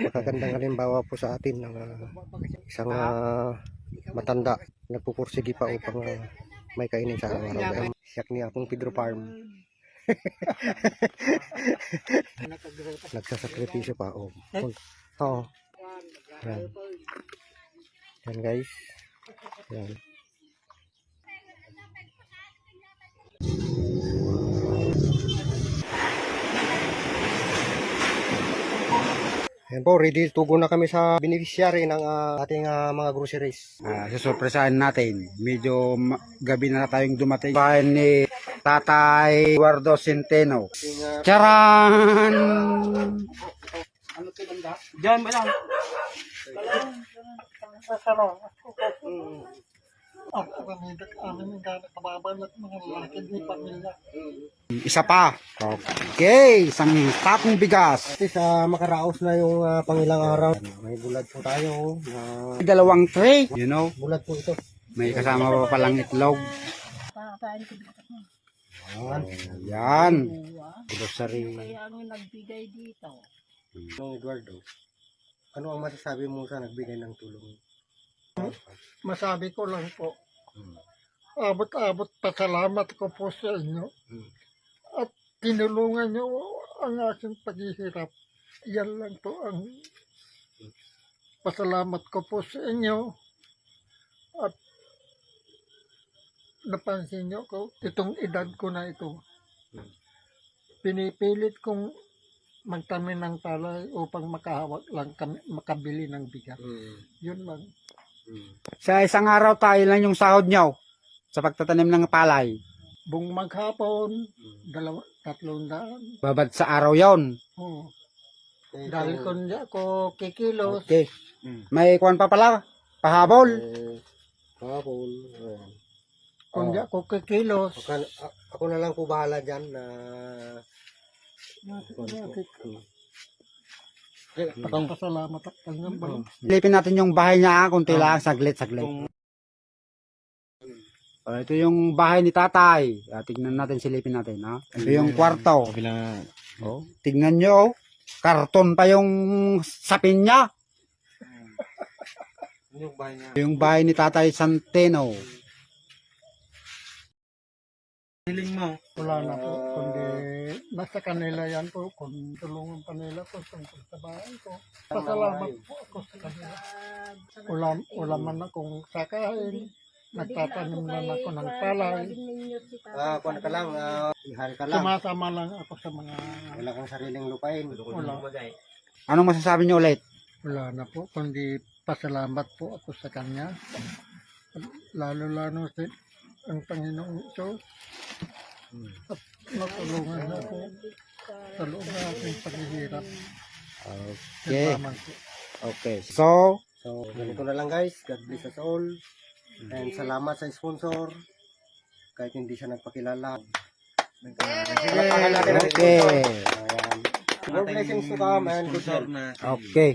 Magagandang halimbawa po sa atin ng ah, isang ah, matanda nagpupursigi pa upang ah, may kainin sa araw-araw. Siyak ni Apong Pedro Farm. Nagsasakripisyo pa. Oh. Oo. Yan. Yan guys. Yan. Yan po, ready to go na kami sa beneficiary ng ah, ating ah, mga groceries. Ah, susurpresahan natin. Medyo gabi na tayong dumating. Bahay ni Tatay Eduardo Centeno. Charan! Diyan ba lang? Ako kami amin ng gano'n kababalat mga lalaki di pamilya. Isa pa. Okay, isang takong bigas. At sa makaraos na yung ah, pangilang araw, may bulad po tayo. na Dalawang tray. You know, bulad po ito. may kasama pa palang itlog. Yan. Yan. Grocery. Kaya ang nagbigay dito. Mang Eduardo, ano ang masasabi mo sa nagbigay ng tulong? Masabi ko lang po, abot-abot pasalamat ko po sa inyo. At tinulungan nyo ang aking paghihirap. Yan lang po ang pasalamat ko po sa inyo. At napansin nyo ko, itong edad ko na ito, pinipilit kong magtanim ng palay upang makahawak lang kami, makabili ng bigas. Yun lang. Sa isang araw tayo lang yung sahod nyo sa pagtatanim ng palay. Buong maghapon, dalawa, tatlong daan. Babad sa araw yon. Oh. Dahil kung di ako kikilos, Okay. May kuwan pa pala. Pahabol. Eh, Kapon. ayan. kung Oh. di ako kikilos, Ako, ako na lang po bahala dyan na pasalamat at kanyang balang. Silipin natin yung bahay niya, ah, kunti lang, saglit, saglit. Oh, ito yung bahay ni tatay. Ah, tignan natin, silipin natin. Ha? Ito yung kwarto. Oh, tignan nyo. oh. Karton pa yung sapin niya. yung bahay niya. Ito yung bahay ni tatay Santeno. Hiling mo. Wala na po, kundi nasa kanila yan po, kung tulungan pa nila po tungkol sa bahay ko. Pasalamat po ako sa kanila. Ulam, ulaman na kung sakahin, nagtatanim na ako ng palay. Ah, kuwan ka lang, ah, ihal ka lang. Sumasama lang ako sa mga Wala kang sariling lupain. wala. Anong masasabi niyo ulit? Wala na po, kundi pasalamat po ako sa Kanya. Lalo-lalo sa ang Panginoong Diyos. At natulungan na ako sa loob ng aking paghihirap. Okay. Salamat po. Okay. So, So, ganito na lang guys. God bless us all. And salamat sa sponsor. Kahit hindi siya nagpakilala. okay. Ayan. More blessings to come and good health. Okay.